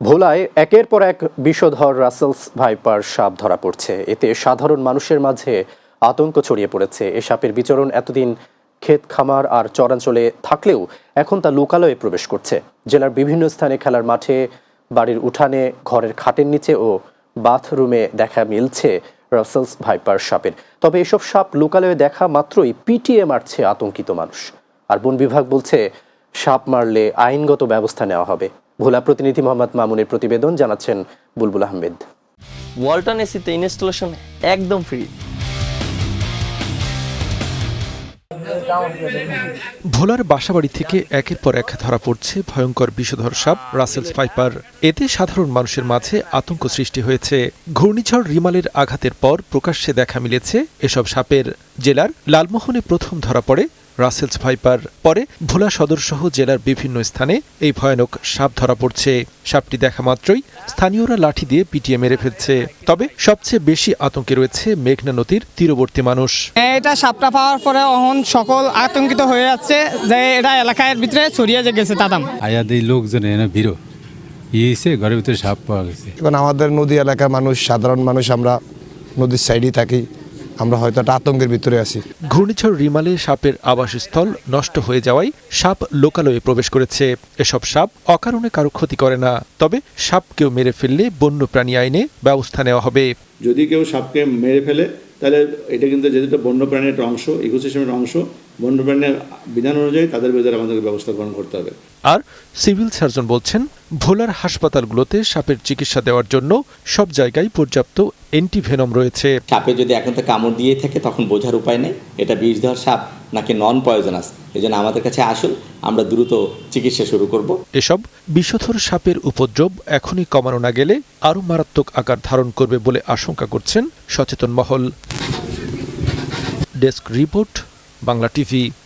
ভোলায় একের পর এক বিষধর রাসেলস ভাইপার সাপ ধরা পড়ছে। এতে সাধারণ মানুষের মাঝে আতঙ্ক ছড়িয়ে পড়েছে। এ সাপের বিচরণ এতদিন ক্ষেত খামার আর চরাঞ্চলে থাকলেও এখন তা লোকালয়ে প্রবেশ করছে। জেলার বিভিন্ন স্থানে খেলার মাঠে, বাড়ির উঠানে, ঘরের খাটের নিচে ও বাথরুমে দেখা মিলছে রাসেলস ভাইপার সাপের। তবে এসব সাপ লোকালয়ে দেখা মাত্রই পিটিএ মারছে আতঙ্কিত মানুষ। আর বন বিভাগ বলছে সাপ মারলে আইনগত ব্যবস্থা নেওয়া হবে। ভোলা প্রতিনিধি মোহাম্মদ মামুনের প্রতিবেদন জানাচ্ছেন বুলবুল আহমেদ। ওয়ালটন এসিতে ইনস্টলেশন একদম ফ্রি। ভোলার বাসাবাড়ি থেকে একের পর এক ধরা পড়ছে ভয়ঙ্কর বিষধর সাপ রাসেলস ফাইপার এতে সাধারণ মানুষের মাঝে আতঙ্ক সৃষ্টি হয়েছে। ঘূর্ণিঝড় রিমালের আঘাতের পর প্রকাশ্যে দেখা মিলেছে এসব সাপের। জেলার লালমোহনে প্রথম ধরা পড়ে রাসেলস ভাইপার পরে ভোলা সদর সহ জেলার বিভিন্ন স্থানে এই ভয়ানক সাপ ধরা পড়ছে। সাপটি দেখা মাত্রই স্থানীয়রা লাঠি দিয়ে পিটিয়ে মেরে ফেলছে। তবে সবচেয়ে বেশি আতঙ্কে রয়েছে মেঘনা নদীর তীরবর্তী মানুষ। এটা সাপটা পাওয়ার পরে অহন সকল আতঙ্কিত হয়ে যাচ্ছে যে এটা এলাকার ভিতরে ছড়িয়ে যে গেছে তাদাম। আয়া দিয়ে লোকজন এনে ভিড়ো। ইয়েছে ঘরের ভিতরে সাপ পাওয়া গেছে। এখন আমাদের নদী এলাকার মানুষ সাধারণ মানুষ আমরা নদীর সাইডেই থাকি। আমরা হয়তো একটা আতঙ্কের ভিতরে আছি। ঘূর্ণিঝড় রিমালে সাপের আবাসস্থল নষ্ট হয়ে যাওয়ায় সাপ লোকালয়ে প্রবেশ করেছে। এসব সাপ অকারণে কারও ক্ষতি করে না। তবে সাপকেও মেরে ফেললে বন্য প্রাণী আইনে ব্যবস্থা নেওয়া হবে। যদি কেউ সাপকে মেরে ফেলে তাহলে এটা কিন্তু যেহেতু বন্যপ্রাণীর একটা অংশ ইকোসিস্টেমের অংশ বন্যপ্রাণীর বিধান অনুযায়ী তাদের বিরুদ্ধে আমাদেরকে ব্যবস্থা গ্রহণ করতে হবে। আর সিভিল সার্জন বলছেন ভোলার হাসপাতালগুলোতে সাপের চিকিৎসা দেওয়ার জন্য সব জায়গায় পর্যাপ্ত অ্যান্টিভেনম রয়েছে। সাপে যদি এখন তো কামড় দিয়ে থাকে তখন বোঝার উপায় নেই। এটা বিষধর সাপ। নাকি নন পয়জনাস এই জন্য আমাদের কাছে আসুন, আমরা দ্রুত চিকিৎসা শুরু করব। এসব বিষধর সাপের উপদ্রব এখনই কমানো না গেলে আরও মারাত্মক আকার ধারণ করবে বলে আশঙ্কা করছেন সচেতন মহল। Desk report, Bangla TV.